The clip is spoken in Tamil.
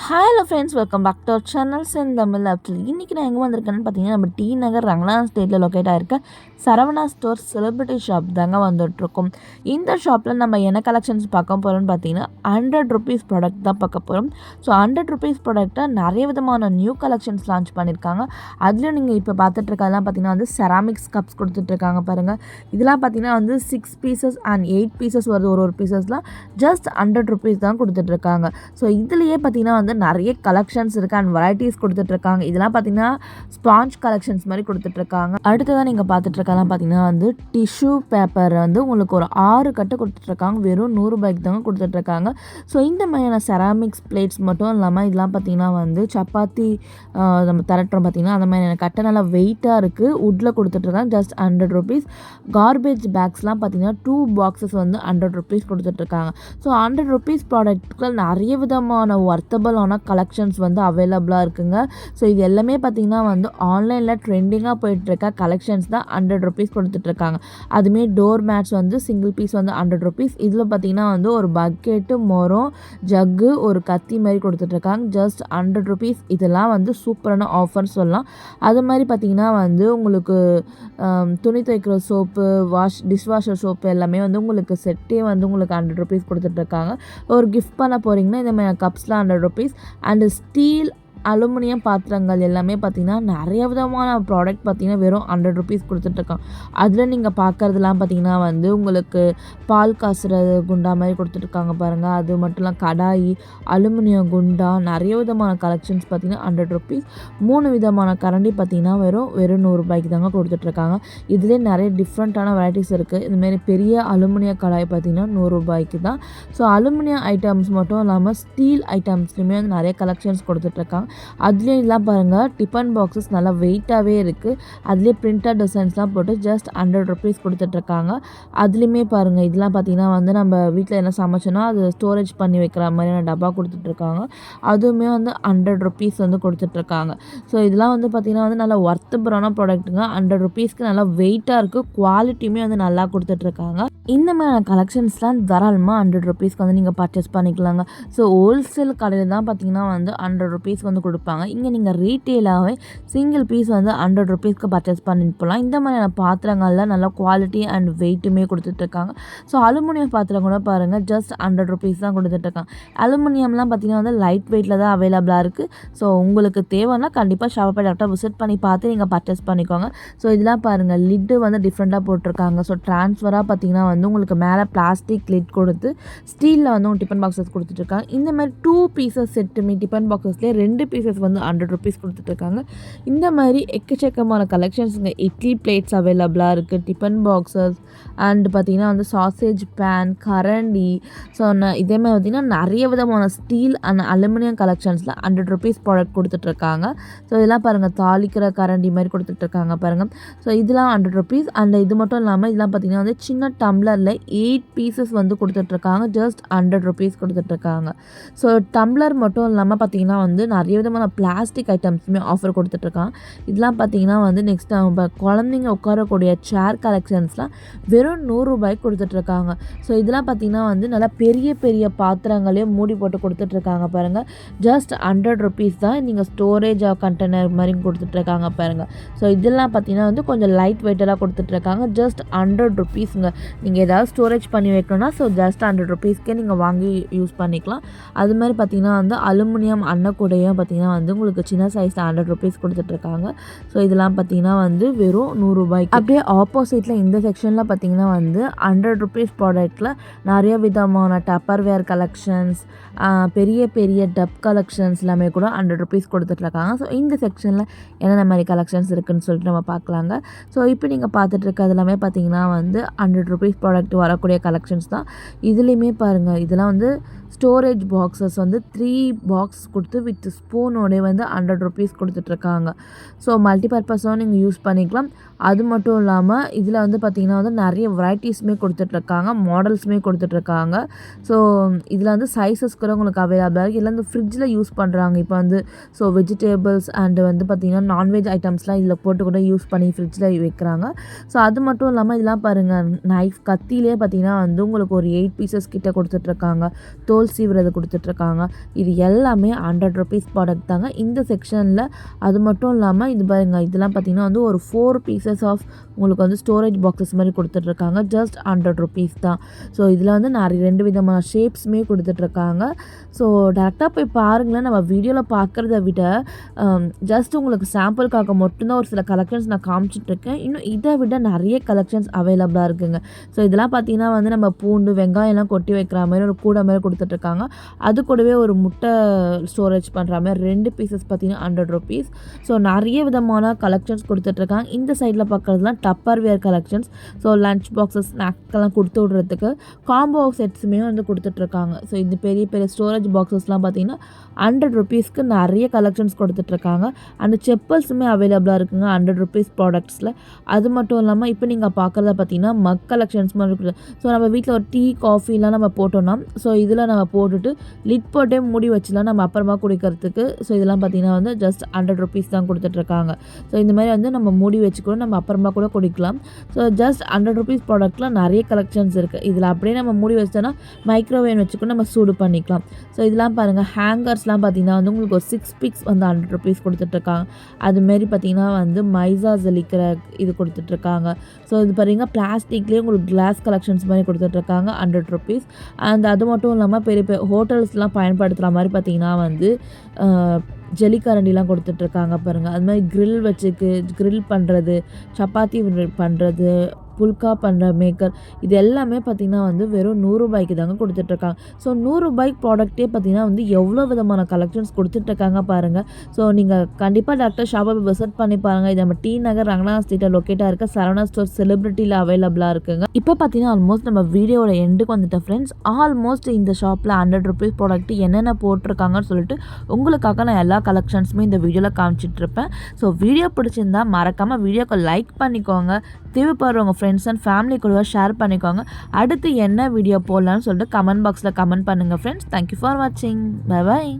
Hello friends welcome back to our channel Sen Tamil actually இன்றைக்கி நான் எங்கே வந்திருக்கேன்னு பார்த்தீங்கன்னா நம்ம டி நகர் ரங்கநாத் ஸ்டேட்டில் லொக்கேட் ஆகிருக்க சரவணா ஸ்டோர் செலிப்ரிட்டி ஷாப் தாங்க வந்துட்ருக்கோம் இந்த ஷாப்பில் நம்ம என்ன கலெக்ஷன்ஸ் பார்க்க போகிறோம்னு பார்த்தீங்கன்னா ஹண்ட்ரட் ருபீஸ் ப்ராடக்ட் தான் பார்க்க போகிறோம் ஸோ ஹண்ட்ரட் ருபீஸ் ப்ராடக்ட்டை நிறைய விதமான நியூ கலெக்ஷன்ஸ் லான்ச் பண்ணியிருக்காங்க. அதுலேயும் நீங்கள் இப்போ பார்த்துட்டு பார்த்தீங்கன்னா வந்து செராமிக்ஸ் கப்ஸ் கொடுத்துட்ருக்காங்க பாருங்கள் இதெல்லாம் பார்த்தீங்கன்னா வந்து six pieces and eight pieces வருது. ஒரு ஒரு பீசஸ்லாம் ஜஸ்ட் ஹண்ட்ரட் ருபீஸ் தான் கொடுத்துட்ருக்காங்க ஸோ இதுலேயே பார்த்தீங்கன்னா வந்து நிறைய கலெக்ஷன்ஸ் இருக்குது அண்ட் வெரைட்டிஸ் கொடுத்துட்ருக்காங்க. இதெல்லாம் பார்த்தீங்கன்னா ஸ்பாஞ்ச் கலெக்ஷன்ஸ் மாதிரி கொடுத்துட்ருக்காங்க. அடுத்ததான் நீங்கள் பார்த்துட்ருக்கலாம் பார்த்தீங்கன்னா வந்து டிஷ்யூ பேப்பர் வந்து உங்களுக்கு ஒரு ஆறு கட்டு கொடுத்துட்ருக்காங்க. வெறும் நூறுரூபாய்க்கு தாங்க கொடுத்துட்ருக்காங்க. ஸோ இந்த மாதிரியான செராமிக்ஸ் பிளேட்ஸ் மட்டும் இல்லாமல் இதெல்லாம் பார்த்தீங்கன்னா வந்து சப்பாத்தி நம்ம திரட்டுறோம் பார்த்தீங்கன்னா அந்த மாதிரியான கட்டை நல்லா வெயிட்டாக இருக்குது உட்டில் கொடுத்துட்ருக்காங்க. ஜஸ்ட் ஹண்ட்ரட் ருபீஸ் கார்பேஜ் பேக்ஸ்லாம் பார்த்தீங்கன்னா டூ பாக்ஸஸ் வந்து ஹண்ட்ரட் ருபீஸ் கொடுத்துட்ருக்காங்க. ஸோ ஹண்ட்ரட் ருபீஸ் ப்ராடக்ட்கள் நிறைய விதமான ஒர்த்தபிள் ஆனால் கலெக்ஷன்ஸ் வந்து அவைலபிளாக இருக்குங்க. ஸோ இது எல்லாமே பார்த்திங்கன்னா வந்து ஆன்லைனில் ட்ரெண்டிங்காக போயிட்டுருக்க கலெக்ஷன்ஸ் தான் ஹண்ட்ரட் ருபீஸ் கொடுத்துட்ருக்காங்க அதுமாரி டோர் மேட்ஸ் வந்து சிங்கிள் பீஸ் வந்து ஹண்ட்ரட் ருபீஸ் இதில் பார்த்திங்கன்னா வந்து ஒரு பக்கெட்டு மொரம் ஜக்கு ஒரு கத்தி மாதிரி கொடுத்துட்ருக்காங்க ஜஸ்ட் ஹண்ட்ரட் ருபீஸ் இதெல்லாம் வந்து சூப்பரான ஆஃபர் சொல்லலாம். அது மாதிரி பார்த்திங்கன்னா வந்து உங்களுக்கு துணி துவைக்கிற soap wash dish washer soap எல்லாமே வந்து உங்களுக்கு செட்டே வந்து உங்களுக்கு ஹண்ட்ரட் ருபீஸ் கொடுத்துட்ருக்காங்க ஒரு கிஃப்ட் பண்ண போகிறீங்கன்னா இந்த மாதிரி கப்ஸ்லாம் hundred rupees rupees and steel aluminium பாத்திரங்கள் எல்லாமே பார்த்திங்கன்னா நிறைய விதமான ப்ராடக்ட் பார்த்திங்கன்னா வெறும் ஹண்ட்ரட் ருபீஸ் கொடுத்துட்ருக்கான் அதில் நீங்கள் பார்க்குறதுலாம் பார்த்திங்கன்னா வந்து உங்களுக்கு பால் காசுறது குண்டா மாதிரி கொடுத்துட்ருக்காங்க பாருங்கள் அது மட்டும் இல்லாமல் கடாயி அலுமினியம் குண்டா நிறைய விதமான கலெக்ஷன்ஸ் பார்த்திங்கன்னா ஹண்ட்ரட் ருபீஸ் மூணு விதமான கரண்டி பார்த்திங்கன்னா வெறும் வெறும் நூறுரூபாய்க்கு தாங்க கொடுத்துட்ருக்காங்க இதுலேயே நிறைய டிஃப்ரெண்ட்டான வெரைட்டிஸ் இருக்குது இதுமாரி பெரிய அலுமினிய கடாய் பார்த்திங்கன்னா நூறுரூபாய்க்கு தான். ஸோ அலுமினியம் ஐட்டம்ஸ் மட்டும் இல்லாமல் ஸ்டீல் ஐட்டம்ஸ்லையுமே வந்து நிறைய கலெக்ஷன்ஸ் கொடுத்துட்ருக்காங்க அதுலேயும் இதெல்லாம் பாருங்கள் டிஃபன் பாக்ஸஸ் நல்லா வெயிட்டாகவே இருக்குது அதுலேயே பிரிண்டட் டிசைன்ஸ்லாம் போட்டு ஜஸ்ட் ஹண்ட்ரட் ருபீஸ் கொடுத்துட்ருக்காங்க. அதுலேயுமே பாருங்கள் இதெல்லாம் பார்த்திங்கன்னா வந்து நம்ம வீட்டில் என்ன சமைச்சோன்னா அது ஸ்டோரேஜ் பண்ணி வைக்கிற மாதிரியான டப்பா கொடுத்துட்ருக்காங்க. அதுவுமே வந்து ஹண்ட்ரட் ருபீஸ் வந்து கொடுத்துட்ருக்காங்க. ஸோ இதெல்லாம் வந்து பார்த்திங்கன்னா வந்து நல்லா ஒர்த்தபுரான ப்ராடக்ட்டுங்க ஹண்ட்ரட் ருபீஸ்க்கு நல்லா வெயிட்டாக இருக்குது குவாலிட்டியுமே வந்து நல்லா கொடுத்துட்ருக்காங்க. இந்த மாதிரியான கலெக்ஷன்ஸ்லாம் தாராளமாக ஹண்ட்ரட் ருபீஸ்க்கு வந்து நீங்கள் பர்ச்சேஸ் பண்ணிக்கலாங்க. ஸோ ஹோல்சேல் கடையில் தான் பார்த்திங்கன்னா வந்து ஹண்ட்ரட் ருபீஸ் வந்து கொடுப்பாங்க. இங்கே நீங்கள் ரீட்டெயிலாகவே சிங்கிள் பீஸ் வந்து ஹண்ட்ரட் ருபீஸ்க்கு பர்ச்சேஸ் பண்ணிட்டு போகலாம் இந்த மாதிரியான பாத்திரங்கள்லாம் நல்லா குவாலிட்டி அண்ட் வெயிட்டுமே கொடுத்துட்ருக்காங்க ஸோ அலுமினியம் பாத்திரம் கூட பாருங்கள் ஜஸ்ட் ஹண்ட்ரட் ருபீஸ் தான் கொடுத்துட்ருக்காங்க அலுமினியம்லாம் பார்த்திங்கன்னா வந்து லைட் வெயிட்டில் தான் அவைலபிளாக இருக்குது ஸோ உங்களுக்கு தேவைன்னா கண்டிப்பாக ஷாப்பை டாக்டர் விசிட் பண்ணி பார்த்து நீங்கள் பர்ச்சேஸ் பண்ணிக்கோங்க. ஸோ இதெல்லாம் பாருங்கள் லிட்டு வந்து டிஃப்ரெண்ட்டாக போட்டிருக்காங்க. ஸோ ட்ரான்ஸ்ஃபராக பார்த்தீங்கன்னா வந்து உங்களுக்கு மேலே பிளாஸ்டிக் லிட் கொடுத்து ஸ்டீலில் வந்து டிஃபன் பாக்ஸஸ் கொடுத்துட்ருக்காங்க இந்த மாதிரி டூ பீசஸ் செட்டுமே டிஃபன் பாக்ஸஸ்லேயே ரெண்டு பீசஸ் வந்து ஹண்ட்ரட் ருபீஸ் கொடுத்துட்ருக்காங்க. இந்த மாதிரி எக்கச்சக்கமான கலெக்ஷன்ஸுங்க இட்லி பிளேட்ஸ் அவைலபிளாக இருக்குது டிஃபன் பாக்ஸஸ் அண்ட் பார்த்திங்கன்னா வந்து சாசேஜ் பேன் கரண்டி ஸோ இதே மாதிரி பார்த்திங்கன்னா நிறைய விதமான ஸ்டீல் அண்ட் அலுமினியம் கலெக்ஷன்ஸில் ஹண்ட்ரட் ருபீஸ் ப்ராடக்ட் கொடுத்துட்ருக்காங்க. ஸோ இதெல்லாம் பாருங்கள் தாளிக்கிற கரண்டி மாதிரி கொடுத்துட்ருக்காங்க பாருங்கள் ஸோ இதெல்லாம் ஹண்ட்ரட் ருபீஸ் அண்ட் இது மட்டும் இல்லாமல் இதெல்லாம் பார்த்திங்கன்னா வந்து சின்ன டம்ளரில் எயிட் பீசஸ் வந்து கொடுத்துட்ருக்காங்க ஜஸ்ட் ஹண்ட்ரட் ருபீஸ் கொடுத்துட்ருக்காங்க. ஸோ டம்ளர் மட்டும் இல்லாமல் பார்த்திங்கன்னா வந்து நிறைய விதமான பிளாஸ்டிக் ஐட்டம்ஸுமே ஆஃபர் கொடுத்துட்ருக்கான். இதெல்லாம் பார்த்தீங்கன்னா வந்து நெக்ஸ்ட் நம்ம குழந்தைங்க உட்காரக்கூடிய சேர் கலெக்ஷன்ஸ்லாம் வெறும் நூறுரூபாய்க்கு கொடுத்துட்ருக்காங்க. ஸோ இதெல்லாம் பார்த்தீங்கன்னா வந்து நல்லா பெரிய பெரிய பாத்திரங்களையும் மூடி போட்டு கொடுத்துட்ருக்காங்க பாருங்கள் ஜஸ்ட் ஹண்ட்ரட் ருபீஸ் தான் நீங்கள் ஸ்டோரேஜ் கண்டெய்னர் மாதிரி கொடுத்துட்ருக்காங்க பாருங்கள் ஸோ இதெல்லாம் பார்த்தீங்கன்னா வந்து கொஞ்சம் லைட் வெயிட்டெல்லாம் கொடுத்துட்ருக்காங்க. ஜஸ்ட் ஹண்ட்ரட் ருபீஸுங்க நீங்கள் ஏதாவது ஸ்டோரேஜ் பண்ணி வைக்கணும்னா ஸோ ஜஸ்ட் ஹண்ட்ரட் ருபீஸ்க்கே நீங்கள் வாங்கி யூஸ் பண்ணிக்கலாம். அது மாதிரி பார்த்தீங்கன்னா வந்து அலுமினியம் அன்னக்கூடையும் பார்த்தீங்கன்னா வந்து உங்களுக்கு சின்ன சைஸ் ஹண்ட்ரட் ருபீஸ் கொடுத்துட்ருக்காங்க. ஸோ இதெல்லாம் பார்த்தீங்கன்னா வந்து வெறும் நூறுரூபாய்க்கு அப்படியே ஆப்போசிட்டில் இந்த செக்ஷனில் பார்த்தீங்கன்னா வந்து ஹண்ட்ரட் ருபீஸ் ப்ராடக்ட்டில் நிறைய விதமான டப்பர் வேர் கலெக்ஷன்ஸ் பெரிய பெரிய டப் கலெக்ஷன்ஸ் எல்லாமே கூட ஹண்ட்ரட் ருபீஸ் கொடுத்துட்ருக்காங்க. ஸோ இந்த செக்ஷனில் என்னென்ன மாதிரி கலெக்ஷன்ஸ் இருக்குதுன்னு சொல்லிட்டு நம்ம பார்க்கலாங்க. ஸோ இப்போ நீங்கள் பார்த்துட்ருக்கிறது எல்லாமே பார்த்தீங்கன்னா வந்து ஹண்ட்ரட் ருபீஸ் ப்ராடக்ட் வரக்கூடிய கலெக்ஷன்ஸ் தான். இதுலேயுமே பாருங்கள் இதெல்லாம் வந்து ஸ்டோரேஜ் பாக்ஸஸ் வந்து த்ரீ பாக்ஸ் கொடுத்து வித் ஸ்பூனோடே வந்து ஹண்ட்ரட் ருபீஸ் கொடுத்துட்ருக்காங்க. ஸோ மல்டிபர்பஸும் நீங்கள் யூஸ் பண்ணிக்கலாம். அது மட்டும் இல்லாமல் இதில் வந்து பார்த்திங்கன்னா வந்து நிறைய வெரைட்டிஸுமே கொடுத்துட்ருக்காங்க மாடல்ஸுமே கொடுத்துட்ருக்காங்க. ஸோ இதில் வந்து சைஸஸ் கூட உங்களுக்கு அவைலபிளாக இருக்குது இல்லை வந்து ஃப்ரிட்ஜில் யூஸ் பண்ணுறாங்க இப்போ வந்து ஸோ வெஜிடேபிள்ஸ் அண்டு வந்து பார்த்திங்கன்னா நான்வெஜ் ஐட்டம்ஸ்லாம் இதில் போட்டு கூட யூஸ் பண்ணி ஃப்ரிட்ஜில் வைக்கிறாங்க. ஸோ அது மட்டும் இல்லாமல் இதெல்லாம் பாருங்கள் நைஃப் கத்திலே பார்த்திங்கன்னா வந்து உங்களுக்கு ஒரு எயிட் பீசஸ் கிட்டே கொடுத்துட்ருக்காங்க. தோ தோல் சீவுறது கொடுத்துட்ருக்காங்க. இது எல்லாமே ஹண்ட்ரட் ருபீஸ் ப்ராடக்ட் தாங்க. இந்த செக்ஷனில் அது மட்டும் இல்லாமல் இது பாருங்க இதெல்லாம் பார்த்தீங்கன்னா வந்து ஒரு ஃபோர் பீசஸ் ஆஃப் உங்களுக்கு வந்து ஸ்டோரேஜ் பாக்ஸஸ் மாதிரி கொடுத்துட்ருக்காங்க. ஜஸ்ட் ஹண்ட்ரட் ருபீஸ் தான். ஸோ இதில் வந்து நிறைய ரெண்டு விதமான ஷேப்ஸுமே கொடுத்துட்ருக்காங்க. ஸோ டேரெக்டாக போய் பாருங்களேன். நம்ம வீடியோவில் பார்க்குறத விட um, ஜஸ்ட் உங்களுக்கு சாம்பிளுக்காக மட்டும்தான் ஒரு சில கலெக்ஷன்ஸ் நான் காமிச்சிட்ருக்கேன். இன்னும் இதை விட நிறைய கலெக்ஷன்ஸ் அவைலபிளாக இருக்குங்க. ஸோ இதெல்லாம் பார்த்தீங்கன்னா வந்து நம்ம பூண்டு வெங்காயம்லாம் கொட்டி வைக்கிற மாதிரி ஒரு கூடை மாதிரி கொடுத்துட்ருக்காங்க அது கூடவே ஒரு முட்டை ஸ்டோரேஜ் பண்ணுற மாதிரி ரெண்டு பீசஸ் பார்த்தீங்கன்னா ஹண்ட்ரட் ருபீஸ் ஸோ நிறைய விதமான கலெக்ஷன்ஸ் கொடுத்துட்ருக்காங்க. இந்த சைடில் பார்க்குறதுலாம் Tupperware collections so lunch boxes ஸ்நாக்ஸ்க்கெல்லாம் கொடுத்து விட்றதுக்கு காம்போ செட்ஸுமே வந்து கொடுத்துட்ருக்காங்க. ஸோ இந்த பெரிய பெரிய ஸ்டோரேஜ் பாக்ஸஸ்லாம் பார்த்தீங்கன்னா ஹண்ட்ரட் ருபீஸ்க்கு நிறைய கலெக்ஷன்ஸ் கொடுத்துட்ருக்காங்க. அந்த செப்பல்ஸுமே அவைலபிளாக இருக்குங்க ஹண்ட்ரட் ருபீஸ் ப்ராடக்ட்ஸில் அது மட்டும் இல்லாமல் இப்போ நீங்கள் பார்க்குறத பார்த்தீங்கன்னா மக் கலெக்ஷன்ஸ் மாதிரி இருக்குது ஸோ நம்ம வீட்டில் ஒரு டீ காஃபிலாம் நம்ம போட்டோம்னா ஸோ இதில் நம்ம போட்டுட்டு லிட் போட்டே மூடி வச்சுலாம் நம்ம அப்புறமா குடிக்கிறதுக்கு. ஸோ இதெல்லாம் பார்த்தீங்கன்னா வந்து ஜஸ்ட் ஹண்ட்ரட் ருபீஸ் தான் கொடுத்துட்ருக்காங்க. ஸோ இந்த மாதிரி வந்து நம்ம மூடி வச்சு கூட நம்ம அப்புறமா கூட குடிக்கலாம். ஸோ ஜஸ்ட் ஹண்ட்ரட் ருபீஸ் ப்ராடக்ட்லாம் நிறைய கலெக்ஷன்ஸ் இருக்குது இதில் அப்படியே நம்ம மூடி வச்சோன்னா மைக்ரோவேவ் வச்சு கூட நம்ம சூடு பண்ணிக்கலாம். ஸோ இதெல்லாம் பாருங்கள் ஹேங்கர்ஸ்லாம் பார்த்தீங்கன்னா வந்து உங்களுக்கு ஒரு சிக்ஸ் பிக்ஸ் வந்து ஹண்ட்ரட் ருபீஸ் கொடுத்துட்ருக்காங்க. அதுமாரி பார்த்திங்கன்னா வந்து மைசா ஜலிக்கிற இது கொடுத்துட்ருக்காங்க. ஸோ இது பார்த்தீங்கன்னா பிளாஸ்டிக்லேயே உங்களுக்கு கிளாஸ் கலெக்ஷன்ஸ் மாதிரி கொடுத்துட்ருக்காங்க. ஹண்ட்ரட் ருபீஸ் அண்ட் அது மட்டும் இல்லாமல் பெரிய பெரிய ஹோட்டல்ஸ்லாம் பயன்படுத்துகிற மாதிரி பார்த்தீங்கன்னா வந்து ஜல்லிக்கரண்டிலாம் கொடுத்துட்ருக்காங்க பாருங்கள் அது மாதிரி க்ரில் வச்சுக்கு க்ரில் பண்ணுறது சப்பாத்தி பண்ணுறது புல்கா பண்ணுற மேக்கர் இது எல்லாமே பார்த்திங்கன்னா வந்து வெறும் நூறுரூபாய்க்கு தாங்க கொடுத்துட்ருக்காங்க. ஸோ நூறுரூபாய்க்கு ப்ராடக்ட்டே பார்த்திங்கன்னா வந்து எவ்வளோ விதமான கலெக்ஷன்ஸ் கொடுத்துட்ருக்காங்க பாருங்கள் ஸோ நீங்கள் கண்டிப்பாக டாக்டர் ஷாப்பை விசிட் பண்ணி பாருங்கள் இது நம்ம டி நகர் ரங்கனா ஸ்ட்ரீட்டில் லொக்கேட்டாக இருக்க சரவணா ஸ்டோர் செலிப்ரிட்டியில் அவைலபிளாக இருக்குங்க. இப்போ பார்த்தீங்கன்னா ஆல்மோஸ்ட் நம்ம வீடியோட எண்டுக்கு வந்துட்ட ஃப்ரெண்ட்ஸ் ஆல்மோஸ்ட் இந்த ஷாப்பில் ஹண்ட்ரட் ருபீஸ் ப்ராடக்ட் என்னென்ன போட்டிருக்காங்கன்னு சொல்லிட்டு உங்களுக்காக நான் எல்லா கலெக்ஷன்ஸுமே இந்த வீடியோவில் காமிச்சிட்ருப்பேன். ஸோ வீடியோ பிடிச்சிருந்தா மறக்காமல் வீடியோக்கு லைக் பண்ணிக்கோங்க. தேவைப்படுறவங்க ஃப்ரெண்ட்ஸ் அண்ட் ஃபேமிலி கூட ஷேர் பண்ணிக்கோங்க. அடுத்து என்ன வீடியோ போடலான்னு சொல்லிட்டு கமெண்ட் பாக்ஸில் கமெண்ட் பண்ணுங்கள் ஃப்ரெண்ட்ஸ் தேங்க்யூ ஃபார் வாட்சிங் பை பாய்